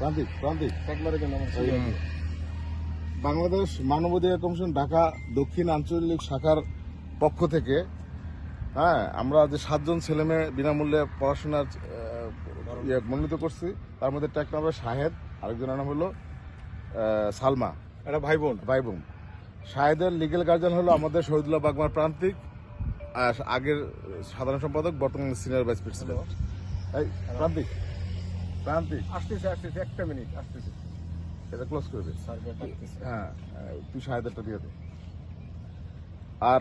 প্রান্তিক প্রান্তিক বাংলাদেশ মানবাধিকার কমিশন ঢাকা দক্ষিণ আঞ্চলিক শাখার পক্ষ থেকে হ্যাঁ আমরা যে সাতজন ছেলে মেয়ে বিনামূল্যে পড়াশোনার ইয়ে মনোনীত করছি তার মধ্যে একটা নাম হলো শাহেদ আরেকজনের নাম হলো সালমা। এটা ভাই বোন ভাই বোন শাহেদের লিগেল গার্জিয়ান হলো আমাদের শহীদুল্লাহ বাগমার প্রান্তিক আর আগের সাধারণ সম্পাদক বর্তমানে সিনিয়র ভাইস প্রেসিডেন্ট প্রান্তিক। প্রান্তিক আসতেছে আসতেছে একটা মিনিট আসতেছে। এটা ক্লোজ করবে হ্যাঁ আহ, তুই শাহেদেরটা দিয়ে দে। আর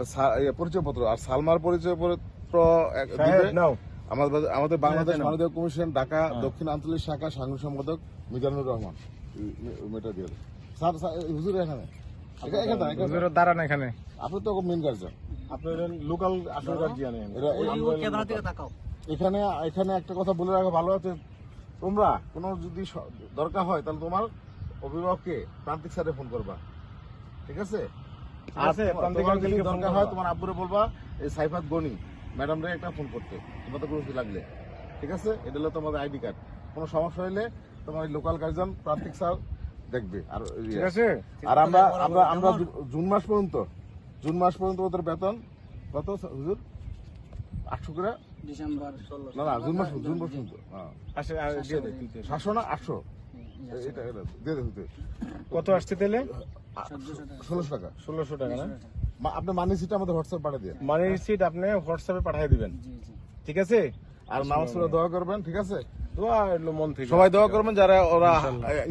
পরিচয়পত্র আর সালমার পরিচয়পত্র এক- সাহেব দিবে। নাও আমাদের আমাদের বাংলাদেশ মানবাধিকার কমিশন ঢাকা দক্ষিণ আঞ্চলিক শাখা সাংগঠনিক সম্পাদক মিজানুর রহমান। দিয়ে স্যার হুজুর এখানে? আপনি তো মেন গার্জিয়ান আপনার লোকাল আসল গার্জিয়ান এরা এখানে এখানে একটা কথা বলে রাখা ভালো আছে তোমরা কোনো যদি দরকার হয় তাহলে তোমার অভিভাবককে প্রান্তিক স্যারে ফোন করবা। ঠিক আছে? তোমার- প্রান্তিক তোমার যদি আঙ্কেলকে ফোন দরকার হয় তোমার আব্বুরে বলবা এই সাইফাত গনি ম্যাডামরে একটা ফোন করতে তোমাদের কোনো লাগলে। ঠিক আছে? এটা হলো তোমাদের আইডি কার্ড। কোনো সমস্যা হলে তোমার লোকাল গার্জিয়ান প্রান্তিক স্যার দেখবে। আর ঠিক আছে? আর আমরা আমরা আমরা জুন মাস পর্যন্ত জুন মাস পর্যন্ত ওদের বেতন কত হুজুর? আটশো করে? ডিসেম্বর না জুন মাস জুন পর্যন্ত। সাতশো আটশো? কত আসছে তাহলে? ষোলোশো টাকা। ষোলোশো টাকা না? আপনি মানি সিটটা আমাদের হোয়াটসঅ্যাপ পাঠিয়ে দিয়ে মানি রিসিট আপনি হোয়াটসঅ্যাপে পাঠিয়ে দিবেন। জি জি। ঠিক আছে? আর নামাজ পড়ে দোয়া করবেন ঠিক আছে? দোয়া এলো মন থেকে। সবাই দোয়া করবেন যারা ওরা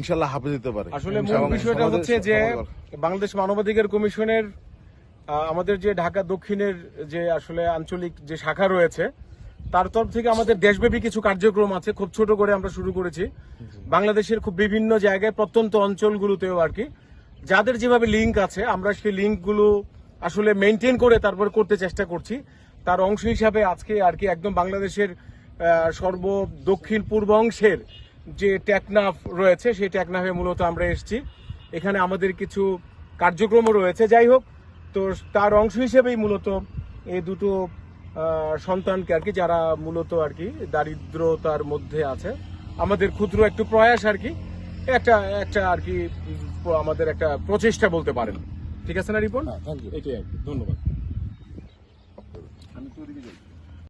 ইনশাল্লাহ। হাফিজ দিতে পারে। আসলে মূল বিষয়টা হচ্ছে যে বাংলাদেশ মানবাধিকার কমিশনের আমাদের যে ঢাকা দক্ষিণের যে আসলে আঞ্চলিক যে শাখা রয়েছে, তার তরফ থেকে আমাদের দেশব্যাপী কিছু কার্যক্রম আছে, খুব ছোট করে আমরা শুরু করেছি। বাংলাদেশের খুব বিভিন্ন জায়গায় প্রত্যন্ত অঞ্চলগুলোতেও আর কি। যাদের যেভাবে লিঙ্ক আছে, আমরা সেই লিঙ্কগুলো আসলে মেনটেন করে তারপর করতে চেষ্টা করছি। তার অংশ হিসাবে আজকে আর কি একদম বাংলাদেশের সর্ব দক্ষিণ পূর্ব অংশের যে টেকনাফ রয়েছে, সেই টেকনাফে মূলত আমরা এসেছি। এখানে আমাদের কিছু কার্যক্রমও রয়েছে। যাই হোক তো তার অংশ হিসেবেই মূলত এই দুটো সন্তানকে আর কি যারা মূলত আর কি দারিদ্রতার মধ্যে আছে। আমাদের ক্ষুদ্র একটু প্রয়াস আর কি একটা একটা আর কি আমাদের একটা প্রচেষ্টা বলতে পারেন। ঠিক আছে না রিপন? হ্যাঁ এটাই আর কি ধন্যবাদ। আমি তো ওদিকে যাই।